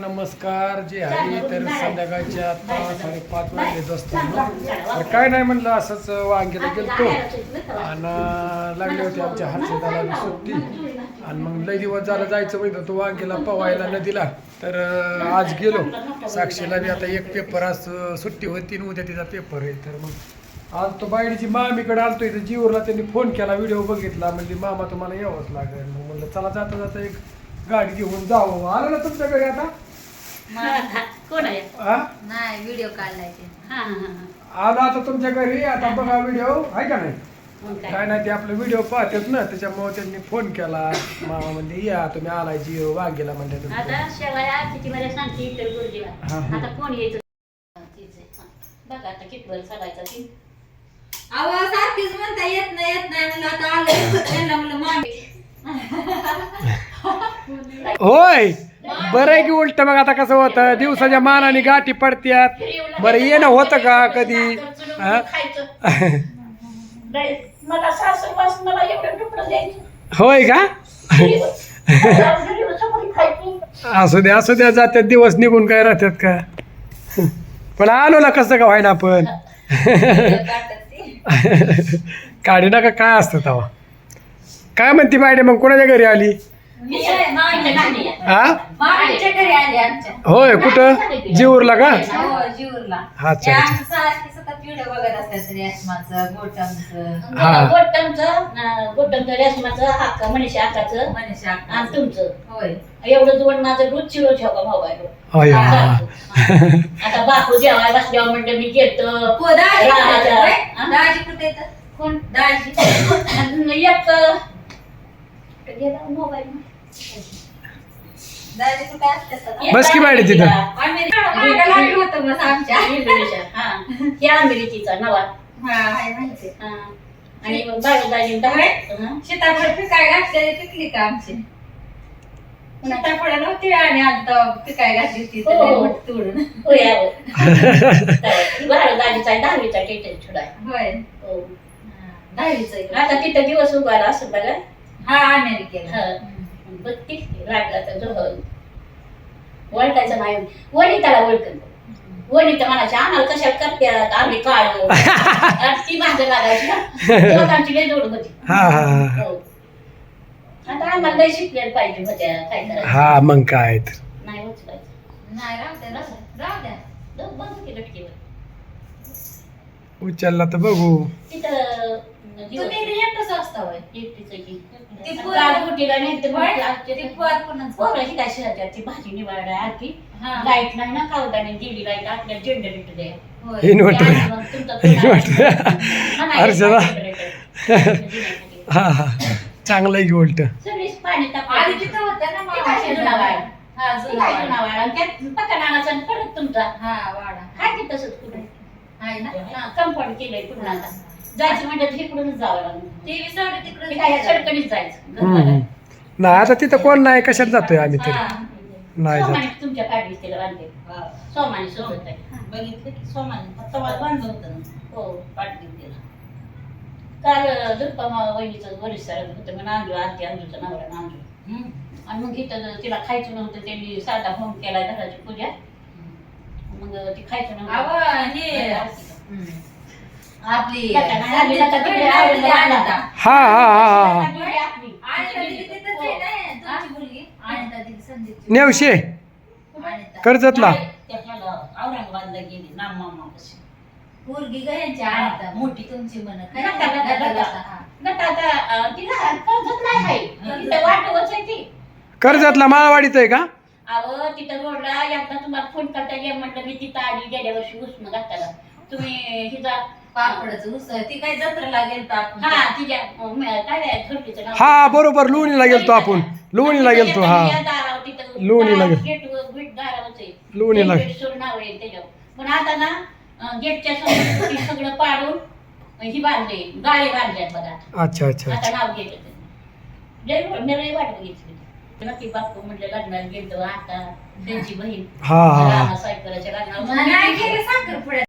नमस्कार जे आहे तर संध्याकाळच्या आता साडेपाच वाजलेच असतो तर काय नाही म्हणलं असंच वांगेला गेलतो. आणि लागले होते आमच्या हर्षदाला सुट्टी. आणि मग लय दिवस झालं जायचं म्हणत तो वांगेला पवायला नदीला. तर आज गेलो. साक्षीला बी आता एक पेपर आज सुट्टी होती आणि उद्या तिचा पेपर आहे. तर मग आज तो बायडीची मामीकडे आलतो इथं जीवरला. त्यांनी फोन केला व्हिडिओ बघितला. म्हणजे मामा तुम्हाला यावंच लागेल. मग म्हणलं चला जाता जाता एक गाडी घेऊन जावं. आलं ना तुमच्या घरी आता? कोण आहे? हा? नाही व्हिडिओ काढलाय ते. हा हा हा. आलो आता तुमच्या घरी? आता बघा व्हिडिओ आहे का नाही? मग काय? काय नाही ते आपलं व्हिडिओ पाहतात ना. त्याच्यामुळे त्यांनी फोन केला. मामा म्हणजे या तुम्ही आलाय जिओ वाघेला म्हणले आता शेवाया किती मला सांगते इतर गुरुजीला. हा, हा. आता कोण यायचं तीच आहे. हा. बघा आता किती वर चालायचा ती. अहो सारखीच म्हणता येत नाही येत नाही म्हणलं आता आलं त्यांना म्हणलं मामी होय. बरं आहे की उलट मग आता कसं होतं? दिवसाच्या मानाने गाठी पडत्यात. बरं येणं होतं का कधी? हा? खायचं नाही, मला सासू वास मला एवढं तुकडं द्यायचं. होय का? खायची असू द्या असू द्या जात्यात दिवस निघून काय राहतात का? पण आलो ना कसं का व्हायना आपण. काढी नका काय असतं तेव्हा? काय म्हणते बायडे मग कोणाच्या घरी आली? मी आहे, मामी नाही आहे. हा? मामीच्या घरी आली आमच्या. होय कुठं? जीवरला का? हो जीवरला. अच्छा, हा. एवढं जोड माझं रोज चिरो ठेवा मोबाईल होय हा. आता बापू जेवाय बसल्यावर म्हणलं मी घेतो हो दाजी कुठे? हा? कोण? दाजी. एक मोबाईल बस की बाई तिथं. हा हे अमेरिकेचा नवा हा हा. आणि. सीताफळ पिकाय पिकली का आमची सीताफळ नव्हती आणि आता पिकाय घातली तोडून दाजीचा दहावीचा टेटल छोडा होय हो. हा, दहावीचं आहे. आता तिथं दिवस उभारा असं बघा हा अमेरिकेला बघ लागला तर जो ओळखायचं नाही. वनिताला ओळखन. वनिता म्हणायची आम्हाला कशाला करत्यात? आम्ही ती लागायची लोकांची लय जोड होती. हा हा हा. हो. आता आम्हाला लय शिकलेलं पाहिजे होत्या काय करायचं. हा मग काय तर. नाही उचलायचं. नाही राहू द्या राहू द्या, राहू द्या. जाऊ बंद केलं लटकीवर. उचलला तर बघू. तिथं तुम्ही एकटंच असता होय एकटीच आहे की. ती आता पोरं- गाडीबुटीला नाही तर मग होय? लागते ती ते. पोर कोणाचं? पोरं ही काय शहरात ती भाजी निवाडा आरती हा. लाइट नाही ना दिली लाइट आपल्या जनरेटर. इन्व्हर्टर. इन्व्हर्टर हा. हा हा चांगलं आहे की उलट सगळीच पाणी आधी. तिथं ना मामाच्या? हा जुना त्यात परत तुमचा हा वाडा हाय की तसंच कुठे आहे ना कंपाऊंड केलंय पुन्हा आता जायचं म्हणजे तिकडूनच जावं लागलं. व्ही साडे तिकडे ते काय सडकणीच जायचं. हम्म. नाही आता तिथं कोण नाही कशात जातोय आम्ही तरी. नाही जात. सोमाने तुमच्या काढली तिला बांधते सोमाने सोबत आहे बघितलं की सोमाने. फक्त मला बांधलं होतं ना. हो. तिला. काल दुर्पा वहिनीचं वरिष्ठ सरात होतं म्हणून आणलो आरती अंजूचा नवरा आणलो आणि मग इथं तिला खायचं नव्हतं त्यांनी साधा होम केला घराची पूजा. मग ती खायचं अहो, नव्हतं हे. आपली. हा हा हा हा. नेवशे. कर्जतला. नाही, त्या ह्याला औरंगाबादला गेली नाम मामा कशी पोरगी ग यांची आणता मोठी तुमची म्हणत नका, नका, नका. नका आता अं, तिला कर्जत नाही आहे तिथं वाटवच आहे ती. कर्जतला माळवाडीत आहे का? अहो तिथं रोडला एकदा तुम्हाला फोन करता ये म्हटलं मी तिथं आली गेल्या वर्षी उष्ण घातला तुम्ही हिचा पापडाचं उसळ ती काय जत्रेला गेलतो आपण? हा अं, म- काय आहे नाव. हा बरोबर लोणीला गेलतो आपण. लोणीला गेलतो हा. दारावर तिथं लोणीला गेलो. गेटवर- गेट दारावरच. आहे. लोणीला. नाव आहे त्याच्यावर. पण आता ना अं, गेटच्या समोर ती सगळं पाडून ही बांधले. गाळे बांधल्यात बघा. अच्छा अच्छा आता अच्छा. नाव गेलं जय मी लई वाट बघितली नक्की बापू म्हटलं लग्नाला गेलो आता त्यांची बहीण हा हा हा. रामा नाही गेले साखरपुड्यात.